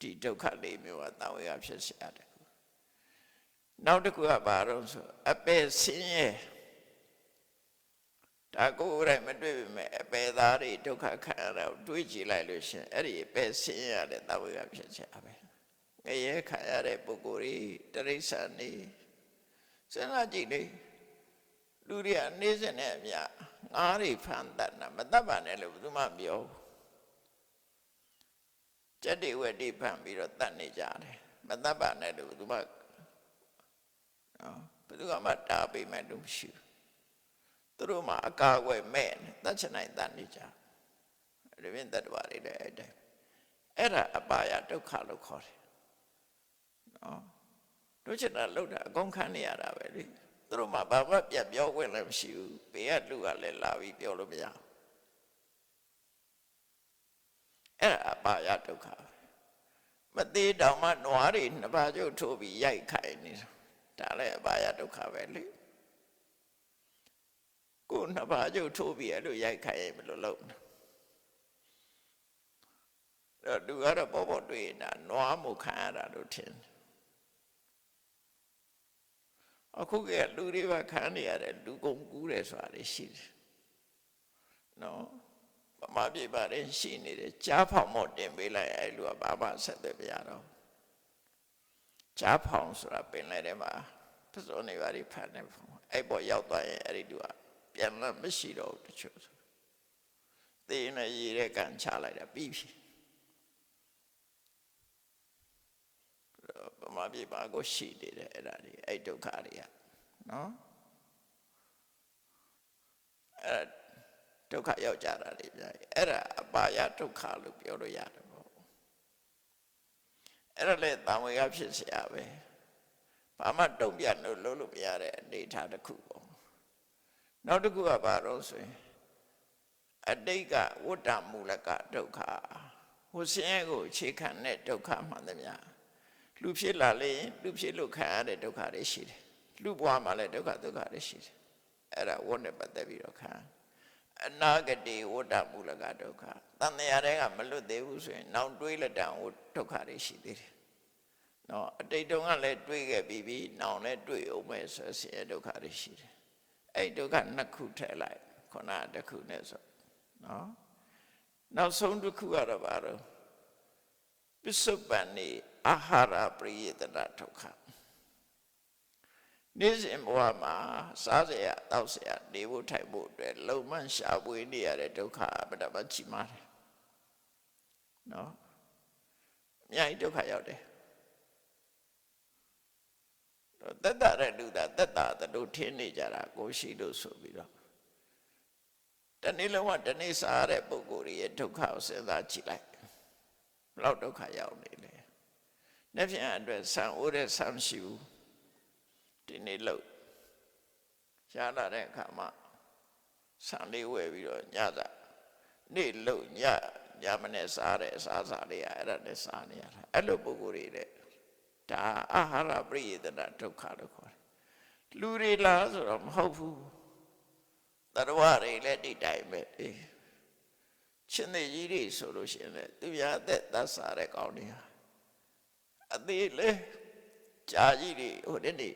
ဒီဒုက္ခလေးမျိုးကတဝေကဖြစ်เสียတယ်နောက်တစ်ခုကဘာတော့ဆိုအပယ်ဆင်းရဲဒါကိုယ်တိုင်မတွေ့ပေမဲ့အပယ်သားတွေဒုက္ခခံရတာကိုတွေးကြည့်လိုက်လို့ရှရင်အဲ့ဒီအပယ်ဆင်းရဲတဲ့တဝေကဖြစ်เสียပဲငရဲခံရတဲ့ပုဂ္ဂိုလ်တွေတရိစ္ဆာန်တွေစဉ်းစားကြည့်လေလူတွေကနေစင်တဲ့အမြငားတွေဖန်တတ်တာမတတ်ပါနဲ့လို့ဘယ်သူမှမပြောဘူး ကျက်တွေဝက်တွေဖန်ပြီးတော့တတ်နေကြတယ်မတတ်ပါနဲ့လို့ဘယ်သူမှနော်ဘယ်သူကမှတားပေးမဲ့လို့မရှိဘူးသူတို့မှအကာအကွယ်မဲ့နေတတ်ချင်နိုင်တတ်နေကြတယ်ဒါပြင်တတ်တော်တွေလည်းအဲ့တိုင်းအဲ့ဒါအပါယဒုက္ခလို့ခေါ်တယ်နော်တို့ချင်တာလောက်တာအကုန်ခံနေရတာပဲလေသူတို့မှဘာမှပြတ်ပြောခွင့်လည်းမရှိဘူးဘေးကလူကလည်းလာပြီးပြောလို့မရဘူး အဲ့ဒါအပါယဒုက္ခမသေးတောင်မှနွားတွေနှစ်ပါးကျုပ်ထိုးပြီးရိုက်ခိုင်နေတာဒါလည်းအပါယဒုက္ခပဲလေကိုယ်နှစ်ပါးကျုပ်ထိုးပြီးအဲ့လိုရိုက်ခိုင်ရင်ဘယ်လိုလုပ်လဲအဲ့တော့သူကတော့ပေါ်ပေါ်တွေ့နေတာနွားမှုခံရတာလို့ထင်တယ်အခုကလူတွေပါခံနေရတယ်လူကုန်ကူးတယ်ဆိုတာလေရှိတယ်နော်ဗ မာပြည်ပါတယ်ရှိနေတယ်ကြားဖောင်မော့တင်ပေးလိုက်အဲ့လူကဘာမှဆက်သွယ်ပြရတော့ကြားဖောင်ဆိုတာပင်လိုက်တယ်မှာပစုံနေပါလိဖတ်နေဖောင်အဲ့ပေါ်ရောက်သွားရင်အဲ့ဒီလူကပြန်လာမရှိတော့ဘူးတချို့ဆိုသေနေရည်တဲ့ကန်ချလိုက်တာပြီးပြီဗမာပြည်ပါကိုရှိနေတယ်အဲ့ဒါတွေအဲ့ဒုက္ခတွေကနော်အဲ့ ဒုက္ခရောက်ကြတာတွေပြအဲ့ဒါအပါယဒုက္ခလို့ပြောလို့ရတယ်ပေါ့အဲ့ဒါလည်းတံဝေကဖြစ်เสียပဲဘာမှတုံ့ပြန်လို့လုပ်လို့မရတဲ့အနေအထားတစ်ခုပေါ့နောက်တစ်ခုကဘာလို့ဆိုရင်အတိတ်ကဝတ္တမူလကဒုက္ခဟိုဆင်းရဲကိုအခြေခံတဲ့ဒုက္ခမှန်သမျှလူဖြစ်လာလေလူဖြစ်လို့ခံရတဲ့ဒုက္ခတွေရှိတယ်လူဘဝမှာလည်းဒုက္ခဒုက္ခတွေရှိတယ်အဲ့ဒါဝတ်နဲ့ပတ်သက်ပြီးတော့ခံ အနာဂတိဝတ္တမူလကဒုက္ခတန်တရားတွေကမလွတ်သေးဘူးဆိုရင်နောက်တွေးလက်တံဝဒုက္ခတွေရှိသေးတယ်နော်အတိတ်တုန်းကလည်းတွေးခဲ့ပြီးပြီနောက်လည်းတွေးအောင်မယ်ဆိုဆင်းရဲဒုက္ခတွေရှိတယ်အဲ့ဒုက္ခနှစ်ခုထည့်လိုက်ခုနတစ်ခုနဲ့ဆိုနော်နောက်ဆုံးတစ်ခုကတော့ဘာလို့ပစ္စုပန်နေအာဟာရပရိယတနာဒုက္ခ နေ့စဉ်ဘဝမှာစားစရာတောက်စရာနေဖို့ထိုင်ဖို့အတွက်လုံမန့်ရှာပွေနေရတဲ့ဒုက္ခအပဒမချီမာတယ်နော်အများကြီးဒုက္ခရောက်တယ်တော့တက်တာတဲ့လူသားတက်တာတို့ထင်းနေကြတာကိုရှိလို့ဆိုပြီးတော့တနေ့လုံးကတနေ့စားရတဲ့ပုံကိုယ်ရဲ့ဒုက္ခကိုစဉ်းစားကြည့်လိုက်ဘလောက်ဒုက္ခရောက်နေလဲ။နေ့ပြန်အတွက်ဆံအိုးတဲ့ဆံရှိဘူး ဒီနေ့လို့ရလာတဲ့အခါမှာဆံလေးဝယ်ပြီးတော့ညသာနေ့လို့ညညမနဲ့စားတဲ့အစားစားလေးအဲ့ဒါနဲ့စားနေရတာအဲ့လိုပုံကိုယ်တွေတဲ့ဒါအာဟာရပရိယေတနာဒုက္ခလို့ခေါ်တယ်လူတွေလားဆိုတော့မဟုတ်ဘူးတရဝတွေလည်းဒီတိုင်းပဲအေးရှင်သေကြီးတွေဆိုလို့ရှိရင်လည်းသူများအသက်သတ်စားတဲ့ကောင်းတွေဟာအသေးလေကြာကြီးတွေဟိုတနေ့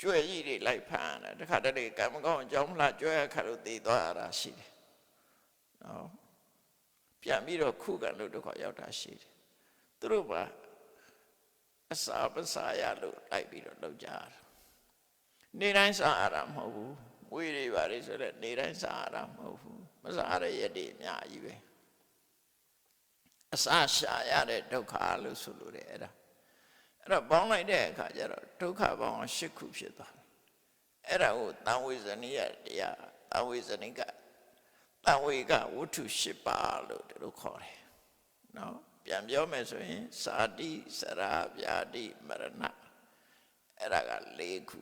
ကျွဲကြီးတွေလိုက်ဖမ်းတာတခါတလေကံမကောင်းအကြောင်းမလားကျွဲခါလို့တည်သွားရတာရှိတယ်နော်ပြန်ပြီးတော့ခုခံလို့ဒုက္ခရောက်တာရှိတယ်သူတို့ကအစာပစာရလို့လိုက်ပြီးတော့လောက်ကြတာနေတိုင်းစားရတာမဟုတ်ဘူးဝေးတွေပါလေဆိုတော့နေတိုင်းစားရတာမဟုတ်ဘူးမစားရရက်တွေအများကြီးပဲအစာရှာရတဲ့ဒုက္ခလို့ဆိုလို့တယ်အဲ့ဒါ အဲ့တော့ပေါင်းလိုက်တဲ့အခါကျတော့ဒုက္ခပေါင်း၈ခုဖြစ်သွားတယ်အဲ့ဒါကိုတန်ဝေဇနိယတရားတန်ဝေဇနိကတန်ဝေကဝတ္ထု၈ပါးလို့တို့ခေါ်တယ်နော်ပြန်ပြောမယ်ဆိုရင်စာတိစရာဗျာတိမရဏအဲ့ဒါက၄ခု